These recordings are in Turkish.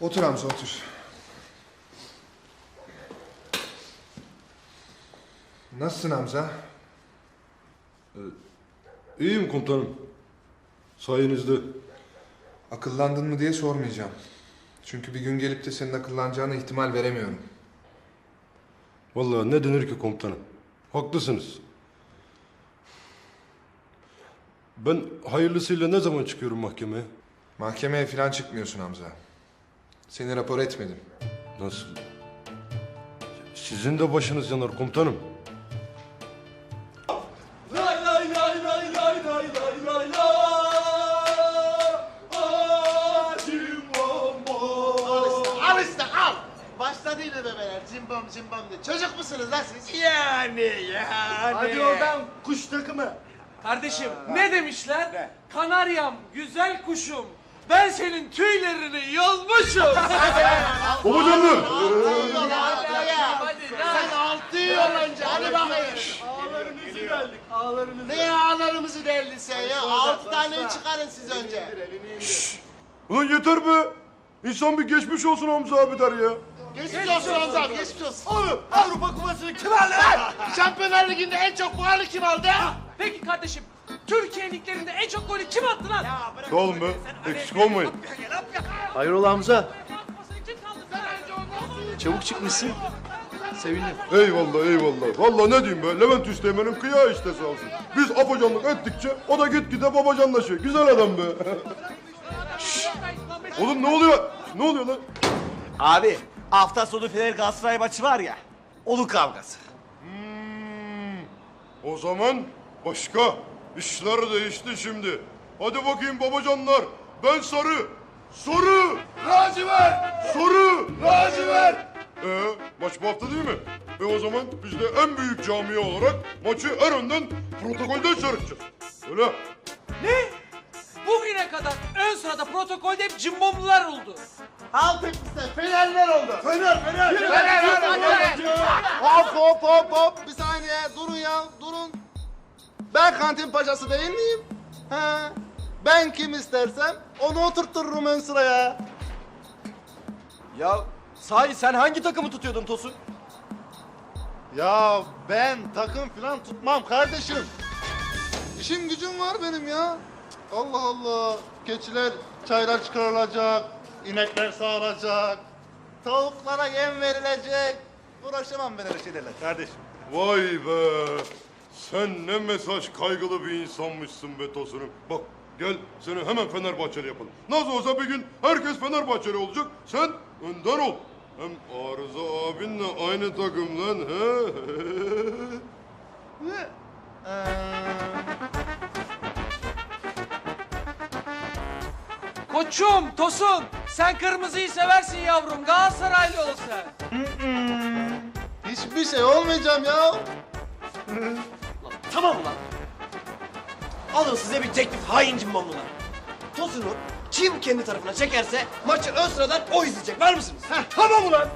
Otur Hamza otur. Nasılsın Hamza? İyiyim komutanım. Sayenizde. Akıllandın mı diye sormayacağım. Çünkü bir gün gelip de senin akıllanacağına ihtimal veremiyorum. Vallahi ne denir ki komutanım. Haklısınız. Ben hayırlısıyla ne zaman çıkıyorum mahkemeye? Mahkemeye falan çıkmıyorsun Hamza. Seni rapor etmedim. Nasıl? Sizin de başınız yanar komutanım. Lay lay lay lay lay lay lay lay lay. Al işte al. Başladı yine bebeler cimbom cimbom diye. Çocuk musunuz lan siz? Yani yani. Hadi oradan kuş takımı. Kardeşim ne demişler? Kanaryam, güzel kuşum. Ben senin tüylerini yolmuşum. Babacanlı! Hadi Sen altı yıl önce hadi bakayım. Ağlarınızı deldik ağlarınızı. Ne ağlarımızı deldin sen ya? Altı tane çıkarın siz önce. Ulan yeter be! İnsan bir geçmiş olsun Hamza abi der ya. Geçmiş olsun Hamza abi geçmiş olsun. Oğlum Avrupa Kupası'nı kim aldı lan? Şampiyonlar Ligi'nde en çok puanı kim aldı? Peki kardeşim, Türkiye liglerinde en çok golü kim attı lan? Sağ olun be. Eksik olmayın. Hayrola Hamza? Çabuk çıkmışsın. Sevindim. Eyvallah eyvallah. Vallahi ne diyeyim be. Levent Üsteğmen'in kıyağı işte sağ olsun. Biz apacanlık ettikçe o da gitgide babacanlaşıyor. Güzel adam be. Oğlum ne oluyor? Ne oluyor lan? Abi hafta sonu Fener Galatasaray maçı var ya. Onun kavgası. O zaman başka. İşler değişti şimdi. Hadi bakayım babacanlar. Ben sarı. Sarı. Lacivert. Sarı. Lacivert. Ee, maç bu hafta değil mi? E o zaman biz de en büyük camia olarak maçı en önden protokolden seyredeceğiz. Öyle. Ne? Bugüne kadar ön sırada protokolde hep cimbomlular oldu. Altık işte Fenerler oldu. Fener Fener. Hop hop hop hop. Bir saniye durun ya durun. Ben kantin paşası değil miyim? Ha. Ben kim istersem onu oturturum ön sıraya. Ya sahi sen hangi takımı tutuyordun Tosun? Ya ben takım falan tutmam kardeşim. İşim gücüm var benim ya. Allah Allah. Keçiler çaylar çıkarılacak. inekler sağılacak. Tavuklara yem verilecek. Uğraşamam ben öyle şeylerle kardeşim. Vay be. Sen ne mesaj kaygılı bir insanmışsın be Tosun'um. Bak gel seni hemen Fenerbahçeli yapalım. Nasıl olsa bir gün herkes Fenerbahçeli olacak. Sen önder ol. Hem Arıza abinle aynı takım lan. He? Koçum, Tosun, sen kırmızıyı seversin yavrum. Galatasaraylı ol sen. Hiçbir şey olmayacağım ya. Tamam ulan. Alın size bir teklif hain cimbomlular. Tosun'u kim kendi tarafına çekerse maçı ön sıradan o izleyecek. Var mısınız? Heh, tamam ulan.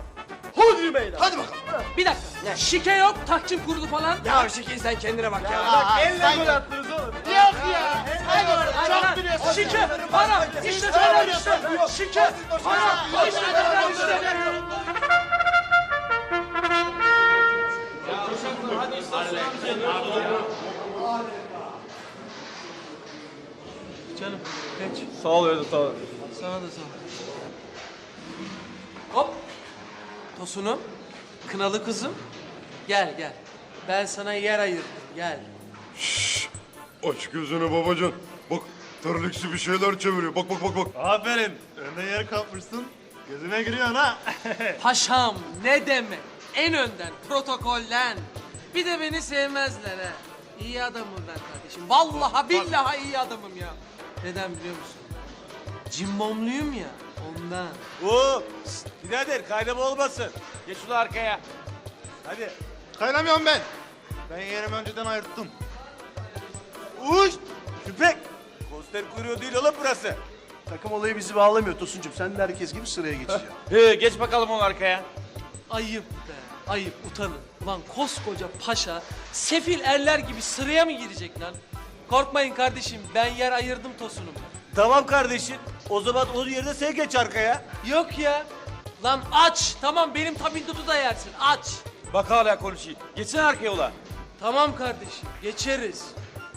Hadi beyler. Hadi bakalım. Bir dakika, şike yok, takçim kurdu falan. Ya Şekil sen kendine bak ya. Bak elle gol attınız oğlum. Yok ya. Hadi orada Hadi çok biliyorsun. Şike, para, işte para işte. Şike, para, işte para işte. Canım, geç. Sağ ol Vedat sağ ol. Sana da sağ ol. Hop. Tosunum, kınalı kızım. Gel gel. Ben sana yer ayırdım, gel. Aç gözünü babacan. Bak terliksi bir şeyler çeviriyor. Bak bak bak bak. Aferin. Önde yer kapmışsın. Gözüme giriyorsun ha. Paşam ne demek? En önden, protokolden. Bir de beni sevmezler ha. İyi adamım ben kardeşim. Vallahi billahi iyi adamım ya. Neden biliyor musun? Cimbomluyum ya ondan. Oo, şşt, birader kaynama olmasın. Geç şunu arkaya. Hadi. Kaynamıyorum ben. Ben yerimi önceden ayırttım. Uş! Küpek! Konser kuyruğu değil oğlum burası. Takım olayı bizi bağlamıyor Tosuncuğum. Sen de herkes gibi sıraya geçeceksin. He, geç bakalım onun arkaya. Ayıp be. Ayıp utanın. Ulan koskoca paşa sefil erler gibi sıraya mı girecek lan? Korkmayın kardeşim ben yer ayırdım tosunum. Tamam kardeşim. O zaman o yerde sen geç arkaya. Yok ya. Lan aç. Tamam benim tabindutu da yersin. Aç. Bak hala konuşayım. Geçsene arkaya ola. Tamam kardeşim geçeriz.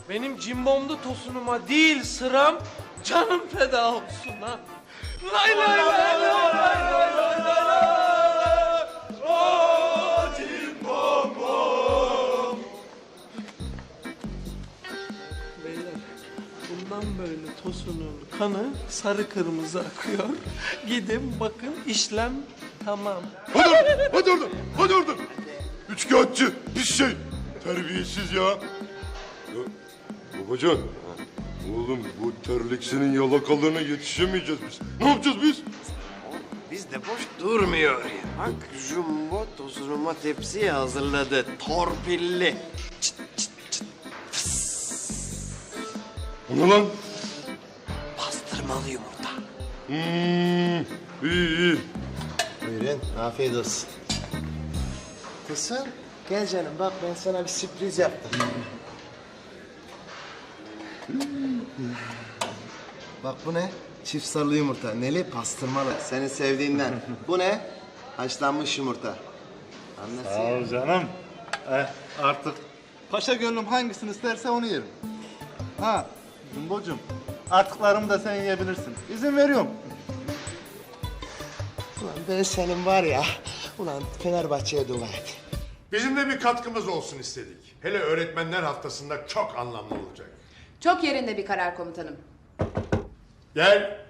Benim cimbomlu tosunuma değil sıram canım feda olsun lay lay lay lay bundan böyle tosunun kanı sarı kırmızı akıyor. Gidin bakın işlem tamam. Hadi oradan, hadi oradan, hadi oradan. Üçkağıtçı, pis şey. Terbiyesiz ya. ya babacan, oğlum bu terliksinin yalakalığına yetişemeyeceğiz biz. Ne yapacağız biz? Biz de boş durmuyor. Bak jumbo tozunuma tepsiyi hazırladı. Torpilli. O ne lan? Pastırmalı yumurta. Hmm, iyi iyi. Buyurun, afiyet olsun. Kızım, gel canım bak ben sana bir sürpriz yaptım. bak bu ne? Çift sarılı yumurta, neli pastırmalı. Senin sevdiğinden. bu ne? Haşlanmış yumurta. Anlasın. Sağ ol canım. Eh, artık paşa gönlüm hangisini isterse onu yerim. Ha, Jumbo'cum. Artıklarımı da sen yiyebilirsin. İzin veriyorum. Ulan ben senin var ya, ulan Fenerbahçe'ye dua et. Bizim de bir katkımız olsun istedik. Hele öğretmenler haftasında çok anlamlı olacak. Çok yerinde bir karar komutanım. Gel.